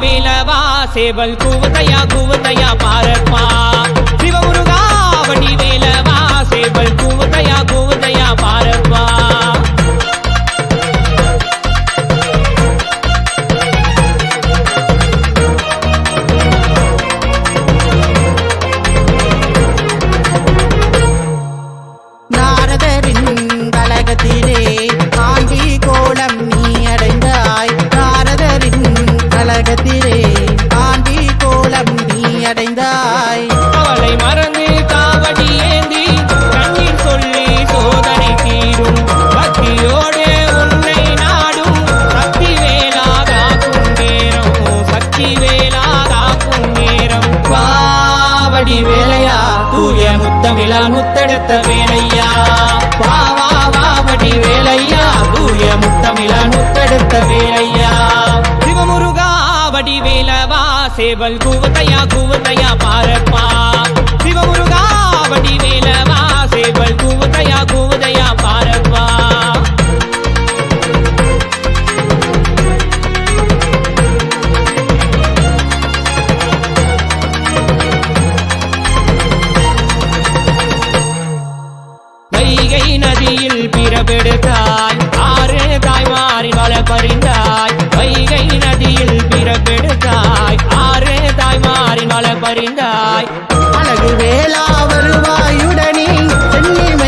வடிவேலவா சேவல் கூவத்தையா கூவத்தையா பாரப்பா சிவமுருகா வடிவேலவா சேவல் கூவத்தையா கூவத்தையா பாரப்பா நாரதரின் கலகத்திலே வேலையா? தூய முத்தமிழா முத்தெடுத்த வேலையா? வா வா வாவடி வேலையா? தூய முத்தமிழா முத்தெடுத்த வேலையா? சிவமுருகா வடி வேலவா? சேவல் கூவத்தையா கூவத்தையா பாரப்பா. சிவமுருகா வடி பறிந்தாய் ஆறு தாய்மாரி பல பறிந்தாய் வைகை நதியில் பிறப்பெடுத்தாய். ஆறு தாய்மாரி பல பறிந்தாய் அழகு வேளா வருவாயுடனே சென்னிமை